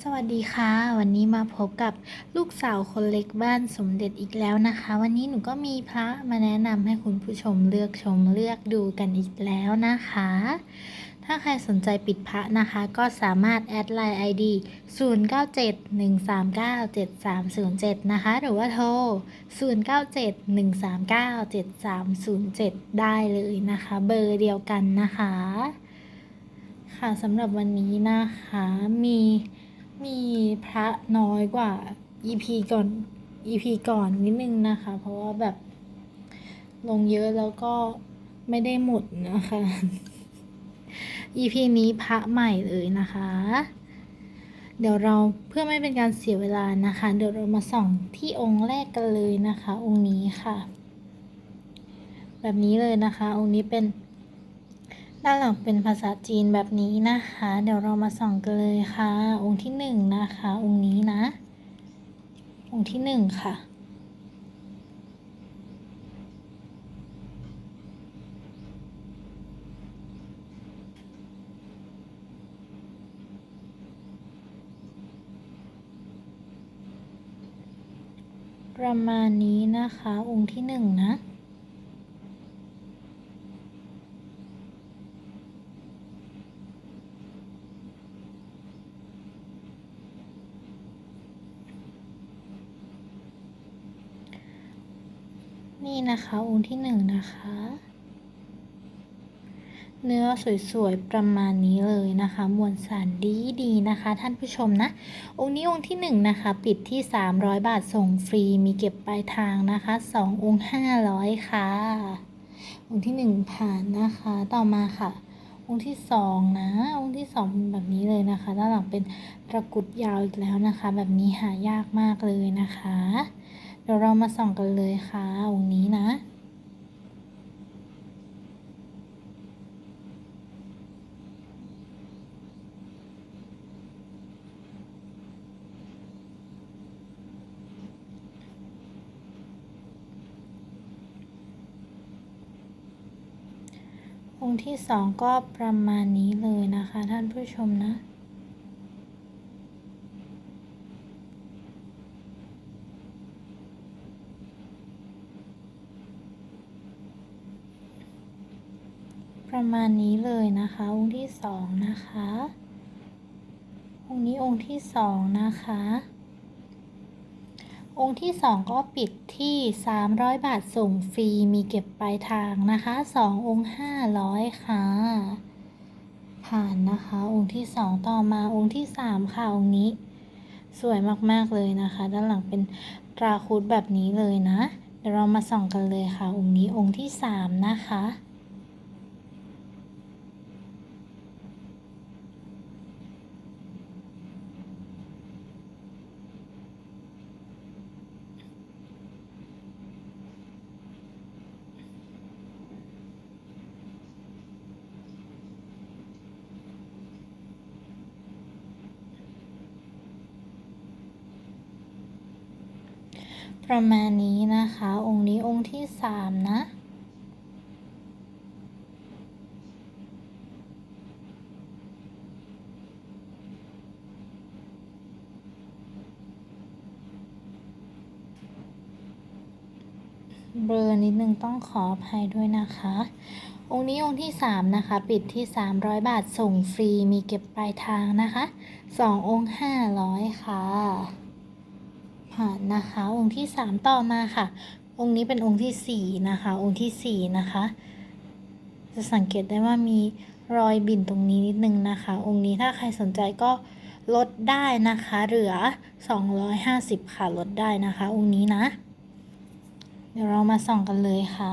สวัสดีค่ะ วันนี้มาพบกับลูกสาวคนเล็กบ้านสมเด็จอีกแล้วนะคะ วันนี้หนูก็มีพระมาแนะนำให้คุณผู้ชมเลือกชมเลือกดูกันอีกแล้วนะคะ ถ้าใครสนใจปิดพระนะคะ ก็สามารถแอดไลน์ ID 0971397307 นะคะ หรือว่าโทร 0971397307 ได้เลยนะคะ เบอร์เดียวกันนะคะ ค่ะสำหรับวันนี้นะคะมี มีพระน้อยกว่า EP ก่อน EP ก่อนนิดนึงนะคะ เพราะว่าแบบลงเยอะแล้วก็ไม่ได้หมดนะคะ EP นี้พระใหม่เลยนะคะ เดี๋ยวเราเพื่อไม่เป็นการเสียเวลานะคะ เดี๋ยวเรามาส่องที่องค์แรกกันเลยนะคะ องค์นี้ค่ะ แบบนี้เลยนะคะ องค์นี้เป็น ด้านหลังเป็นภาษาจีนแบบนี้นะคะ เดี๋ยวเรามาส่องกันเลยค่ะ องค์ที่หนึ่งนะคะ องค์นี้นะ องค์ที่หนึ่งค่ะประมาณนี้นะคะ องค์ที่หนึ่งนะ นะคะ องค์ที่หนึ่งนะคะ เนื้อสวยๆ ประมาณนี้เลยนะคะ มวลสารดีดีๆนะคะ ท่านผู้ชมนะ องค์นี้องค์ที่หนึ่งนะคะ ปิดที่300บาทส่งฟรี มีเก็บปลายทางนะคะสององค์500ค่ะ องค์ที่หนึ่งผ่านนะคะ ต่อมาค่ะองค์ที่สองนะ องค์ที่สองเป็นแบบนี้เลยนะคะ ด้านหลังเป็นตะกุดยาวอีกแล้วนะคะ แบบนี้หายากมากเลยนะคะ เดี๋ยวเรามาส่องกันเลยค่ะองค์นี้นะ องค์ที่สองก็ประมาณนี้เลยนะคะท่านผู้ชมนะ ประมาณนี้เลยนะคะ องค์ที่สองนะคะ องค์นี้องค์ที่สองนะคะ องค์ที่สองก็ปิดที่ 300 บาทส่งฟรีมีเก็บปลายทางนะคะสององค์500ค่ะ ผ่านนะคะ องค์ที่สองต่อมาองค์ที่สามค่ะ องค์นี้สวยมากๆเลยนะคะ ด้านหลังเป็นตราคุดแบบนี้เลยนะ เดี๋ยวเรามาส่องกันเลยค่ะ องค์นี้องค์ที่สามนะคะ ประมาณนี้นะคะ องค์นี้องค์ที่สามนะ เบลอนิดนึงต้องขออภัยด้วยนะคะ องค์นี้องค์ที่สามนะคะ ปิดที่ 300 บาทส่งฟรีมีเก็บปลายทางนะคะสององค์500ค่ะ ผ่านนะคะ องค์ที่สามต่อมาค่ะ องค์นี้เป็นองค์ที่สี่นะคะ องค์ที่สี่นะคะ จะสังเกตได้ว่ามีรอยบิ่นตรงนี้นิดนึงนะคะ องค์นี้ถ้าใครสนใจก็ลดได้นะคะ เหลือ 250 ค่ะ ลดได้นะคะ องค์นี้นะ เดี๋ยวเรามาส่องกันเลยค่ะ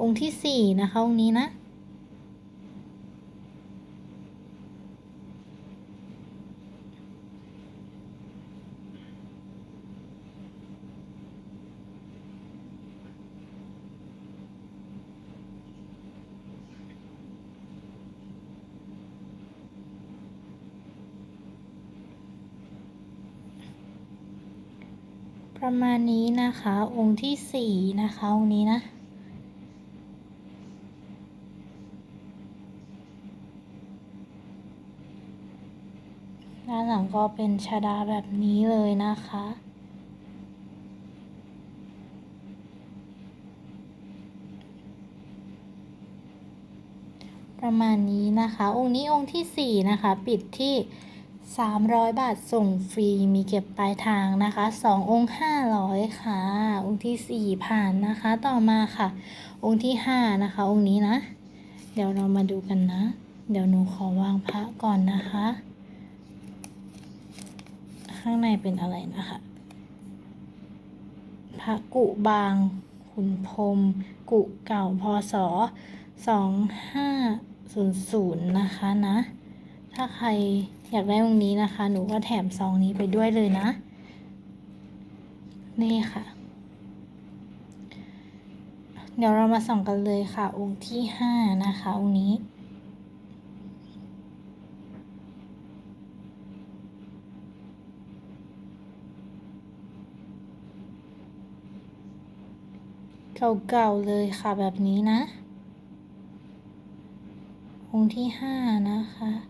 องค์ที่สี่นะคะ องค์นี้นะ ประมาณนี้นะคะ องค์ที่สี่นะคะองค์นี้นะ ด้านหลังก็เป็นชาดาแบบนี้เลยนะคะประมาณนี้นะคะ องค์นี้องค์ที่ 4 นะคะ ปิดที่ 300 บาทส่งฟรีมีเก็บปลายทางนะคะ 2 องค์ 500 ค่ะ องค์ที่ 4 ผ่านนะคะ ต่อมาค่ะ องค์ที่ 5 นะคะ องค์นี้นะ เดี๋ยวเรามาดูกันนะ เดี๋ยวหนูขอวางพระก่อนนะคะ ข้างในเป็นอะไรนะคะ พระกุบางขุนพรมกุเก่าพศสองห้าศูนย์นะคะนะ ถ้าใครอยากได้ตรงนี้นะคะ หนูก็แถมซองนี้ไปด้วยเลยนะ นี่ค่ะ เดี๋ยวเรามาส่องกันเลยค่ะ องค์ที่ห้านะคะ องค์นี้เก่าๆเลยค่ะแบบนี้นะ องค์ที่ห้านะคะ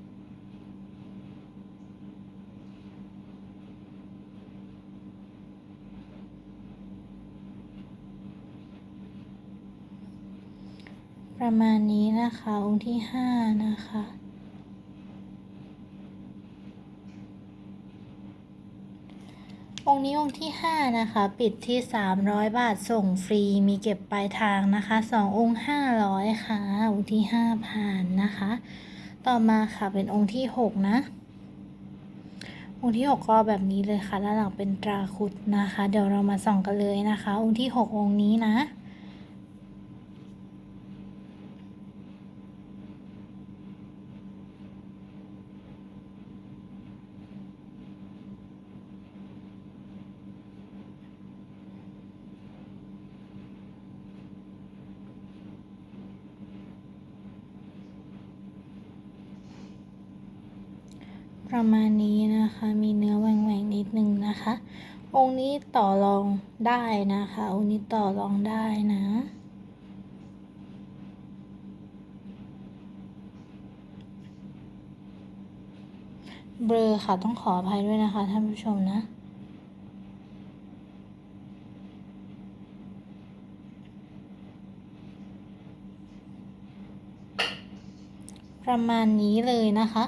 ประมาณนี้นะคะ องค์ที่ห้านะคะ องค์นี้องค์ที่5นะคะ ปิดที่300บาทส่งฟรีมีเก็บปลายทางนะคะ2องค์500ค่ะ องค์ที่5ผ่านนะคะ ต่อมาค่ะเป็นองค์ที่6นะองค์ที่ 6 ก็แบบนี้เลยค่ะด้านหลังเป็นตราคุดนะคะ เดี๋ยวเรามาส่องกันเลยนะคะ องค์ที่ 6 องค์นี้นะ ประมาณนี้นะคะ มีเนื้อแหว่งๆนิดนึงนะคะ องค์นี้ต่อรองได้นะคะ องค์นี้ต่อรองได้นะเบลอค่ะ ต้องขออภัยด้วยนะคะ ท่านผู้ชมนะ ประมาณนี้เลยนะคะ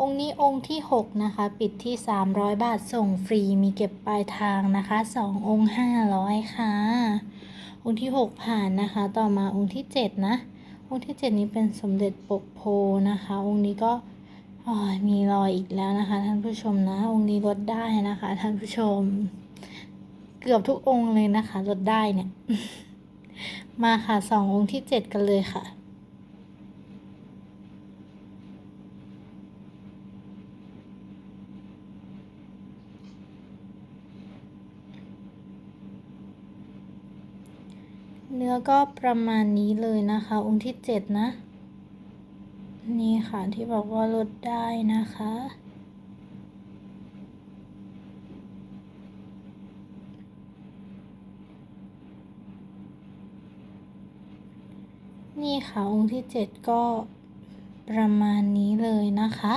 องค์นี้องค์ที่ 6 นะคะ ปิดที่ 300 บาทส่งฟรีมีเก็บปลายทางนะคะ 2 องค์ 500 ค่ะ องค์ที่ 6 ผ่านนะคะ ต่อมาองค์ที่ 7 นะ องค์ที่ 7 นี้เป็นสมเด็จปกโพนะคะ องค์นี้ก็มีรอยอีกแล้วนะคะ ท่านผู้ชมนะ องค์นี้ลดได้นะคะ ท่านผู้ชม เกือบทุกองค์เลยนะคะลดได้เนี่ย มาค่ะสององค์ที่7กันเลยค่ะ นื้อก็ประมาณนี้เลยนะคะ องค์ที่เจ็ดนะ นี่ค่ะที่บอกว่าลดได้นะคะ นี่ค่ะองค์ที่เจ็ดก็ประมาณนี้เลยนะคะ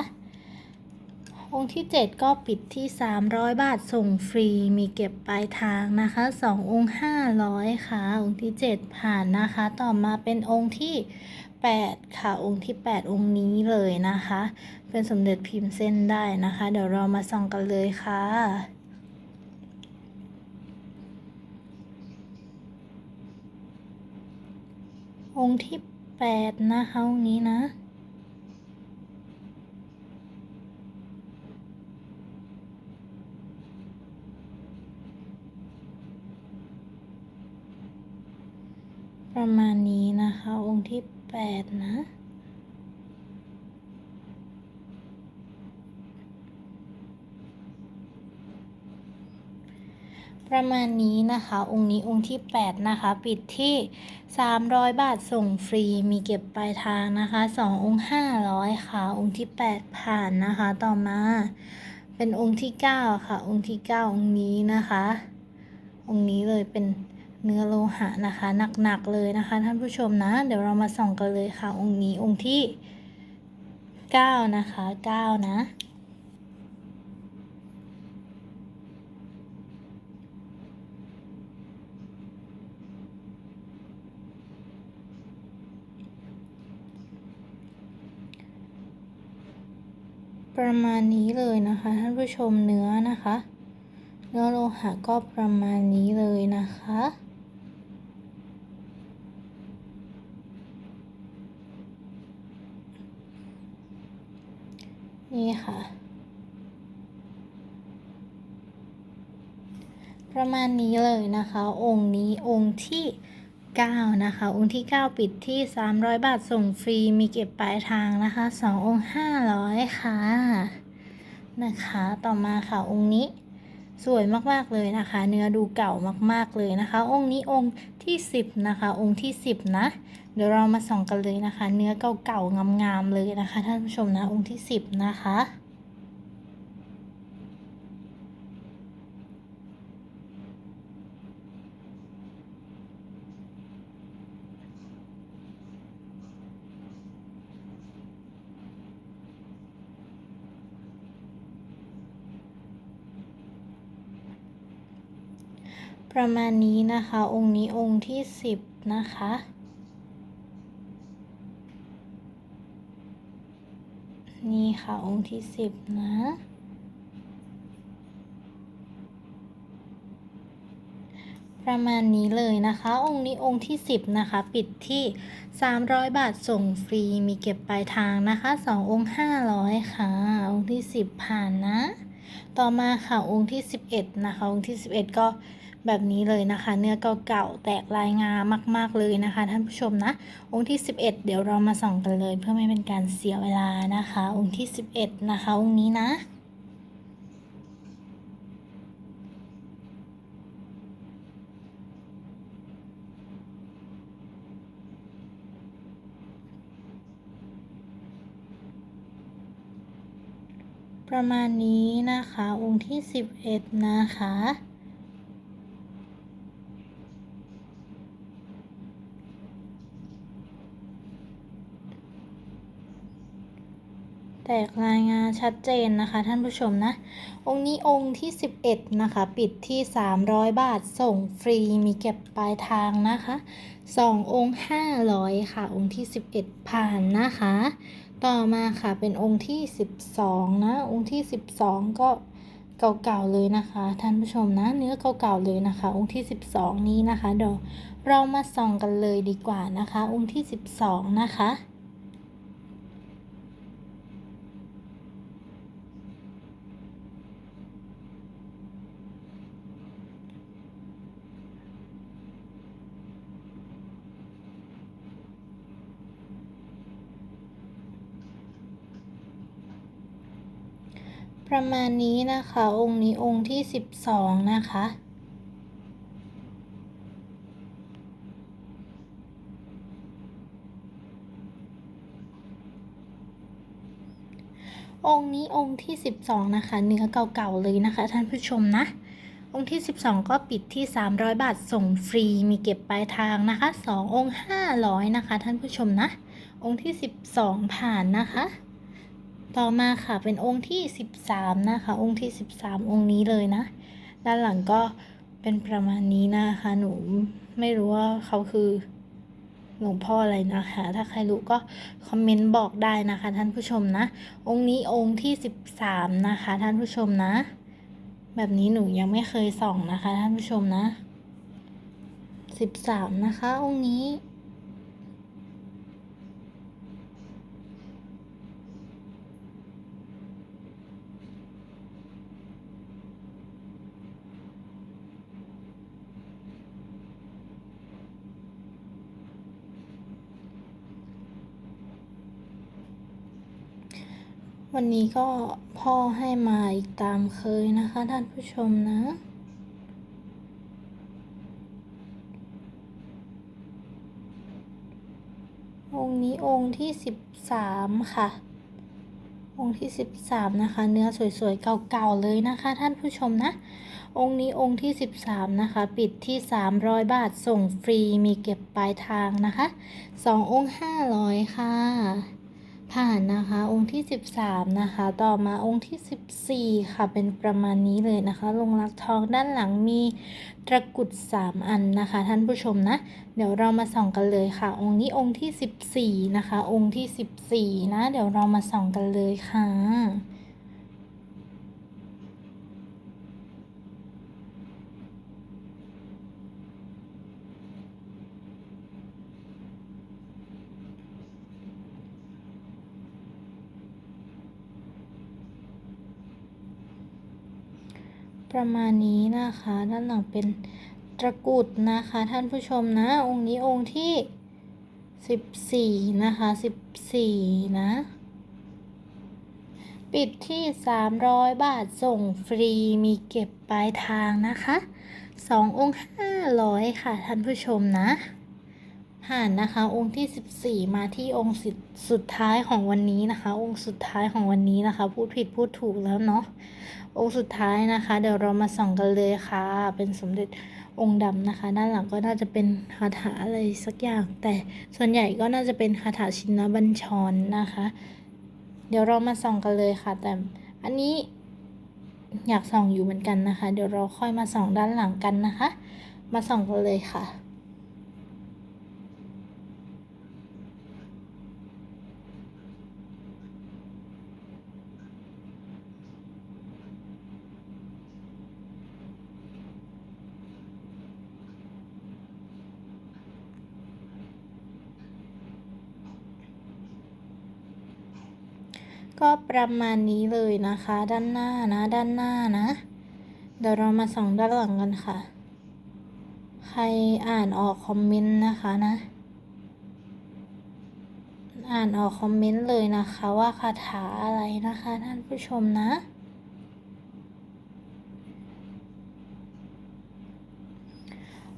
องค์ที่ 7 ก็ปิดที่ 300 บาทส่งฟรี มีเก็บปลายทางนะคะ 2 องค์ 500 ค่ะ องค์ที่ 7 ผ่านนะคะ ต่อมาเป็นองค์ที่ 8 ค่ะ องค์ที่ 8 องค์นี้เลยนะคะ เป็นสมเด็จพิมพ์เส้นได้นะคะ เดี๋ยวเรามาส่องกันเลยค่ะองค์ที่ 8 นะคะองค์นี้นะ ประมาณนี้นะคะ องค์ที่แปดนะ ประมาณนี้นะคะ องค์นี้องค์ที่8นะคะ ปิดที่300บาทส่งฟรีมีเก็บปลายทางนะคะ2องค์500ค่ะ องค์ที่8ผ่านนะคะ ต่อมา เป็นองค์ที่9ค่ะ องค์ที่9องค์นี้นะคะ องค์นี้เลยเป็น เนื้อโลหะนะคะหนักๆเลยนะคะ ท่านผู้ชมนะ เดี๋ยวเรามาส่องกันเลยค่ะ องค์นี้องค์ที่ 9 นะคะ 9 นะประมาณนี้เลยนะคะ ท่านผู้ชมเนื้อนะคะ เนื้อโลหะก็ประมาณนี้เลยนะคะ ประมาณนี้เลยนะคะ องค์นี้องค์ที่ 9 นะคะ องค์ที่ 9 ปิดที่ 300 บาทส่งฟรีมีเก็บปลายทางนะคะ 2 องค์ 500 ค่ะ นะคะ ต่อมาค่ะองค์นี้สวยมาก ๆ เลยนะคะ เนื้อดูเก่ามาก ๆ เลยนะคะ องค์นี้องค์ที่ 10 นะคะ องค์ที่ 10 นะ เดี๋ยวเรามาส่องกันเลยนะคะ เนื้อเก่าๆงามๆเลยนะคะ ท่านผู้ชมนะองค์ที่ 10 นะคะ ประมาณนี้นะคะ องค์นี้องค์ที่10นะคะนี่ค่ะองค์ที่10นะ ประมาณนี้เลยนะคะ องค์นี้องค์ที่10นะคะ ปิดที่300บาทส่งฟรีมีเก็บปลายทางนะคะ2องค์500ค่ะ องค์ที่10ผ่านนะ ต่อมาค่ะองค์ที่11นะคะ องค์ที่11ก็ แบบนี้เลยนะคะ เนื้อเก่าๆแตกลายงามากๆเลยนะคะ ท่านผู้ชมนะ องค์ที่ 11 เดี๋ยวเรามาส่องกันเลย เพื่อไม่เป็นการเสียเวลานะคะ องค์ที่ 11 นะคะ องค์นี้นะประมาณนี้นะคะ องค์ที่ 11 นะคะ แตกรายงานชัดเจนนะคะท่านผู้ชมนะ องค์นี้องค์ที่ 11 นะคะ ปิดที่ 300 บาทส่งฟรีมีเก็บปลายทางนะคะ 2 องค์ 500 ค่ะ องค์ที่ 11 ผ่านนะคะ ต่อมาค่ะเป็นองค์ที่ 12 นะ องค์ที่ 12 ก็เก่าๆเลยนะคะ ท่านผู้ชมนะ เนื้อเก่าๆเลยนะคะ องค์ที่ 12 นี้นะคะเดี๋ยวเรามาส่องกันเลยดีกว่านะคะ องค์ที่ 12 นะคะ ประมาณนี้นะคะ องค์นี้องค์ที่12นะคะ องค์นี้องค์ที่12นะคะ เนื้อเก่าๆเลยนะคะ ท่านผู้ชมนะ องค์ที่12ก็ปิดที่300บาทส่งฟรีมีเก็บปลายทางนะคะ2องค์500นะคะ ท่านผู้ชมนะ องค์ที่12ผ่านนะคะ ต่อมาค่ะเป็นองค์ที่ 13 นะคะ องค์ที่ 13 องค์นี้เลยนะ ด้านหลังก็เป็นประมาณนี้นะคะ หนูไม่รู้ว่าเขาคือหลวงพ่ออะไรนะคะ ถ้าใครรู้ก็คอมเมนต์บอกได้นะคะ ท่านผู้ชมนะ องค์นี้องค์ที่ 13 นะคะ ท่านผู้ชมนะ แบบนี้หนูยังไม่เคยส่องนะคะ ท่านผู้ชมนะ 13 นะคะ องค์นี้ วันนี้ก็พ่อให้มาอีกตามเคยนะคะ ท่านผู้ชมนะ องค์นี้องค์ที่สิบสามค่ะ องค์ที่สิบสามนะคะ เนื้อสวยๆเก่าๆเลยนะคะ ท่านผู้ชมนะ องค์นี้องค์ที่สิบสามนะคะ ปิดที่สามร้อยบาทส่งฟรีมีเก็บปลายทางนะคะสององค์ห้าร้อยค่ะ ผ่านนะคะ องค์ที่ 13 นะคะ ต่อมาองค์ที่ 14 ค่ะ เป็นประมาณนี้เลยนะคะ ลงรักทองด้านหลังมีตะกุด 3 อันนะคะ ท่านผู้ชมนะ เดี๋ยวเรามาส่องกันเลยค่ะ องค์นี้องค์ที่ 14 นะคะ องค์ที่ 14 นะ เดี๋ยวเรามาส่องกันเลยค่ะ ประมาณนี้นะคะ ด้านหลังเป็นตะกุดนะคะ ท่านผู้ชมนะ องค์นี้องค์ที่สิบสี่นะคะสิบสี่นะ ปิดที่สามร้อยบาทส่งฟรีมีเก็บปลายทางนะคะสององค์ห้าร้อยค่ะ ท่านผู้ชมนะ ผ่านนะคะ องค์ที่14มาที่องค์สุดสุดท้ายของวันนี้นะคะ องค์สุดท้ายของวันนี้นะคะ พูดผิดพูดถูกแล้วเนาะ องค์สุดท้ายนะคะ เดี๋ยวเรามาส่องกันเลยค่ะ เป็นสมเด็จองค์ดำนะคะ ด้านหลังก็น่าจะเป็นคาถาอะไรสักอย่าง แต่ส่วนใหญ่ก็น่าจะเป็นคาถาชินบัญชรนะคะ เดี๋ยวเรามาส่องกันเลยค่ะ แต่อันนี้อยากส่องอยู่เหมือนกันนะคะ เดี๋ยวเราค่อยมาส่องด้านหลังกันนะคะ มาส่องกันเลยค่ะ ก็ประมาณนี้เลยนะคะ ด้านหน้านะ ด้านหน้านะ เดี๋ยวเรามาส่องด้านหลังกันค่ะ ใครอ่านออกคอมเมนต์นะคะนะ อ่านออกคอมเมนต์เลยนะคะ ว่าคาถาอะไรนะคะ ท่านผู้ชมนะ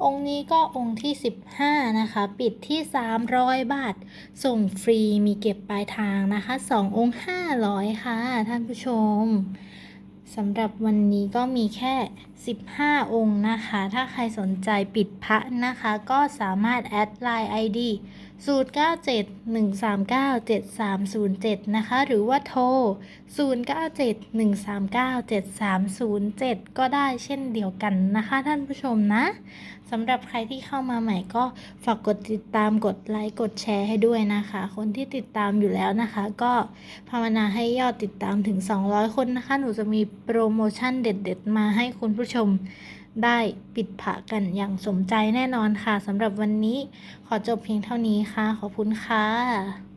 องค์นี้ก็องค์ที่ 15 นะคะ ปิดที่ 300 บาท ส่งฟรีมีเก็บปลายทางนะคะ 2 องค์ 500 ค่ะ ท่านผู้ชมสำหรับวันนี้ก็มีแค่ 15 องค์นะคะ ถ้าใครสนใจปิดพระนะคะ ก็สามารถแอดไลน์ ID 0971397307 นะคะ หรือว่าโทร 0971397307 ก็ได้เช่นเดียวกันนะคะ ท่านผู้ชมนะสำหรับใครที่เข้ามาใหม่ก็ฝากกดติดตามกดไลค์กดแชร์ให้ด้วยนะคะ คนที่ติดตามอยู่แล้วนะคะ ก็ภาวนาให้ยอดติดตามถึง 200 คนนะคะ หนูจะมีโปรโมชั่นเด็ด ๆ มาให้คุณผู้ชมได้ปิดผะกันอย่างสมใจแน่นอนค่ะสำหรับวันนี้ขอจบเพียงเท่านี้ค่ะ ขอบคุณค่ะ